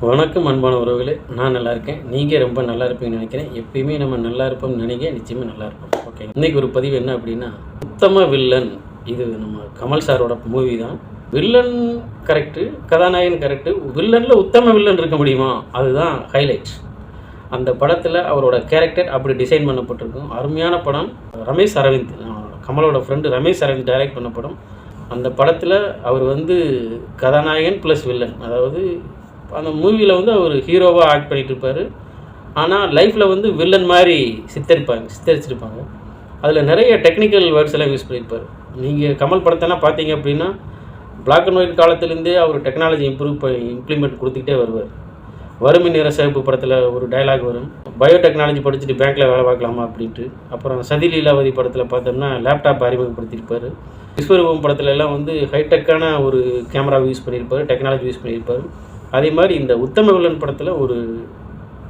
வணக்கம் அன்பான உறவுகளே. நான் நல்லா இருக்கேன். நீங்கள் ரொம்ப நல்லா இருப்பீங்கன்னு நினைக்கிறேன். எப்பயுமே நம்ம நல்லா இருப்போம்னு நினைக்க நிச்சயமாக நல்லா இருப்போம். ஓகே இன்னைக்கு ஒரு பதிவு என்ன அப்படின்னா உத்தம வில்லன். இது நம்ம கமல் சாரோட மூவி தான். வில்லன் கரெக்டு கதாநாயகன் கரெக்டு வில்லனில் உத்தம வில்லன் இருக்க முடியுமா? அதுதான் ஹைலைட் அந்த படத்தில் அவரோட கேரக்டர் அப்படி டிசைன் பண்ணப்பட்டிருக்கும். அருமையான படம். ரமேஷ் அரவிந்த் கமலோட ஃப்ரெண்டு ரமேஷ் அரவிந்த் டைரக்ட் பண்ண படம். அந்த படத்தில் அவர் வந்து கதாநாயகன் ப்ளஸ் வில்லன் அதாவது அந்த மூவியில் வந்து அவர் ஹீரோவாக ஆக்ட் பண்ணிட்டு இருப்பார் ஆனால் லைஃப்பில் வந்து வில்லன் மாதிரி சித்தரிப்பாங்க சித்தரிச்சிருப்பாங்க. அதில் நிறைய டெக்னிக்கல் வேர்ட்ஸ் எல்லாம் யூஸ் பண்ணியிருப்பார் நீங்கள் கமல் படத்தெல்லாம் பார்த்தீங்க அப்படின்னா பிளாக் அண்ட் ஒயிட் காலத்துலேருந்தே அவர் டெக்னாலஜி இம்ப்ரூவ் பண்ணி இம்ப்ளிமெண்ட் கொடுத்துக்கிட்டே வருவார். வறுமை நிற சிவப்பு படத்தில் ஒரு டயலாக் வரும். பயோடெக்னாலஜி படிச்சுட்டு பேங்க்கில் வேலை பார்க்கலாமா அப்படின்ட்டு. அப்புறம் சதி லீலாவதி படத்தில் பார்த்தோம்னா லேப்டாப் அறிமுகப்படுத்தியிருப்பார். விஸ்வரூபம் படத்துல எல்லாம் வந்து ஹைடெக்கான ஒரு கேமராவை யூஸ் பண்ணியிருப்பார் டெக்னாலஜி யூஸ் பண்ணியிருப்பார். அதே மாதிரி இந்த உத்தம வில்லன் படத்தில் ஒரு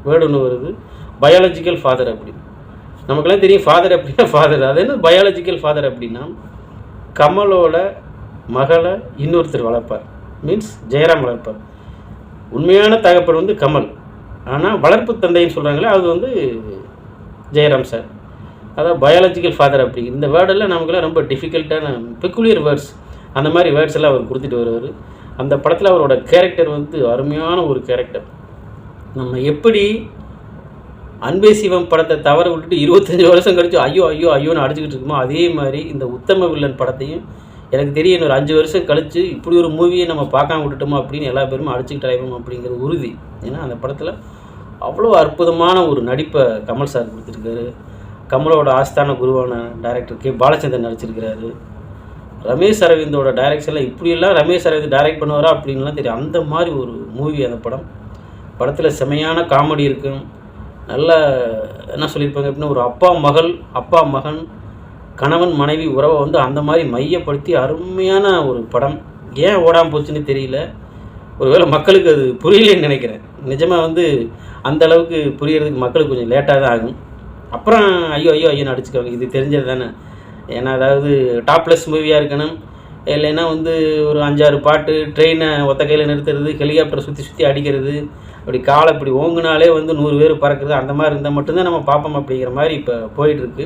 வேர்டு ஒன்று வருது பயாலஜிக்கல் ஃபாதர் அப்படி. நமக்கெல்லாம் தெரியும் ஃபாதர் அப்படின்னா ஃபாதர் அது என்ன பயாலஜிக்கல் ஃபாதர் அப்படின்னா கமலோட மகளை இன்னொருத்தர் வளர்ப்பார். மீன்ஸ் ஜெயராம் வளர்ப்பார். உண்மையான தகப்பன் வந்து கமல். ஆனால் வளர்ப்பு தந்தைன்னு சொல்கிறாங்களே அது வந்து ஜெயராம் சார் அதான் பயாலஜிக்கல் ஃபாதர் அப்படி. இந்த வேர்டெல்லாம் நமக்குலாம் ரொம்ப டிஃபிகல்ட்டான பெக்குலியர் வேர்ட்ஸ் அந்த மாதிரி வேர்ட்ஸ் எல்லாம் அவர் கொடுத்துட்டு வருவார். அந்த படத்தில் அவரோட கேரக்டர் வந்து அருமையான ஒரு கேரக்டர் நம்ம எப்படி அன்பே சிவம் படத்தை தவற விட்டுட்டு இருபத்தஞ்சி வருஷம் கழிச்சு ஐயோ ஐயோ ஐயோன்னு அடிச்சுக்கிட்டு இருக்குமோ அதே மாதிரி இந்த உத்தம வில்லன் படத்தையும் எனக்கு தெரியும் இன்னொரு அஞ்சு வருஷம் கழிச்சு இப்படி ஒரு மூவியை நம்ம பார்க்காம விட்டுட்டோமோ அப்படின்னு எல்லா பேருமே அடிச்சுக்கிட்டு ஆயிடும் அப்படிங்கிற உறுதி. ஏன்னா அந்த படத்தில் அவ்வளோ அற்புதமான ஒரு நடிப்பை கமல் சார் கொடுத்துருக்காரு. கமலோட ஆஸ்தான குருவான டைரக்டர் கே. பாலச்சந்தர் நடிச்சிருக்கிறாரு. ரமேஷ் அரவிந்தோட டைரக்ஷனில் இப்படியெல்லாம் ரமேஷ் அரவிந்த் டைரக்ட் பண்ணுவாரா அப்படின்லாம் தெரியும் அந்த மாதிரி ஒரு மூவி அந்த படம். படத்தில் செமையான காமெடி இருக்கும் நல்ல என்ன சொல்லியிருப்பாங்க அப்படின்னா ஒரு அப்பா மகள் அப்பா மகன் கணவன் மனைவி உறவை வந்து அந்த மாதிரி மையப்படுத்தி அருமையான ஒரு படம். ஏன் ஓடாமல் போச்சுன்னு தெரியல. ஒருவேளை மக்களுக்கு அது புரியலன்னு நினைக்கிறேன். நிஜமாக வந்து அந்த அளவுக்கு புரியறதுக்கு மக்களுக்கு கொஞ்சம் லேட்டாக தான் ஆகும். அப்புறம் ஐயோ ஐயோ ஐயோ அடிச்சுக்கோங்க இது தெரிஞ்சது தானே ஏன்னா அதாவது டாப்லெஸ் மூவியாக இருக்கணும். இல்லைன்னா வந்து ஒரு அஞ்சாறு பாட்டு ட்ரெயினை ஒத்த கையில் நிறுத்துறது ஹெலிகாப்டர் சுற்றி சுற்றி அடிக்கிறது அப்படி காலை இப்படி ஓங்குனாலே வந்து நூறு பேர் பறக்குறது அந்த மாதிரி இருந்தால் மட்டும்தான் நம்ம பார்ப்போம் அப்படிங்கிற மாதிரி இப்போ போயிட்டுருக்கு.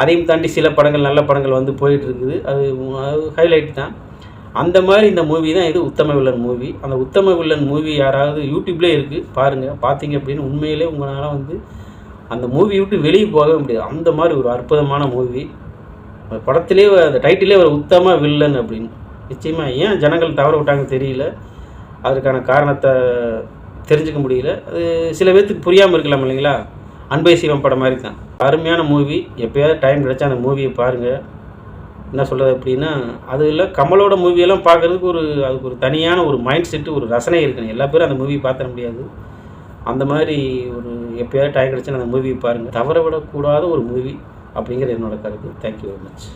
அதையும் தாண்டி சில படங்கள் நல்ல படங்கள் வந்து போயிட்டு இருக்குது அது ஹைலைட் தான். அந்த மாதிரி இந்த மூவி தான் இது உத்தம வில்லன் மூவி அந்த உத்தம வில்லன் மூவி யாராவது யூடியூப்லேயே இருக்குது பாருங்கள் பார்த்தீங்க அப்படின்னு உண்மையிலே உங்களால் வந்து அந்த மூவி விட்டு வெளியே போகவே முடியாது. அந்த மாதிரி ஒரு அற்புதமான மூவி அந்த படத்திலே அந்த டைட்டிலே ஒரு உத்தம வில்லன் அப்படின்னு. நிச்சயமாக ஏன் ஜனங்கள் தவற விட்டாங்க தெரியல. அதற்கான காரணத்தை தெரிஞ்சுக்க முடியல. அது சில பேர்த்துக்கு புரியாமல் இருக்கலாம் இல்லைங்களா? அன்பை சிவம் படம் மாதிரி தான் அருமையான மூவி எப்போயாவது டைம் கிடச்சா அந்த மூவியை பாருங்கள் என்ன சொல்கிறது அப்படின்னா அது இல்லை கமலோட மூவியெல்லாம் பார்க்குறதுக்கு ஒரு அதுக்கு ஒரு தனியான ஒரு மைண்ட் செட்டு ஒரு ரசனை இருக்கணும் எல்லா பேரும் அந்த மூவி பார்த்துட முடியாது. அந்த மாதிரி ஒரு எப்போயாவது டைம் கிடைச்சா அந்த மூவியை பாருங்கள் தவற விடக்கூடாத ஒரு மூவி அப்படிங்கிற என்னோட கருத்து. Thank you very much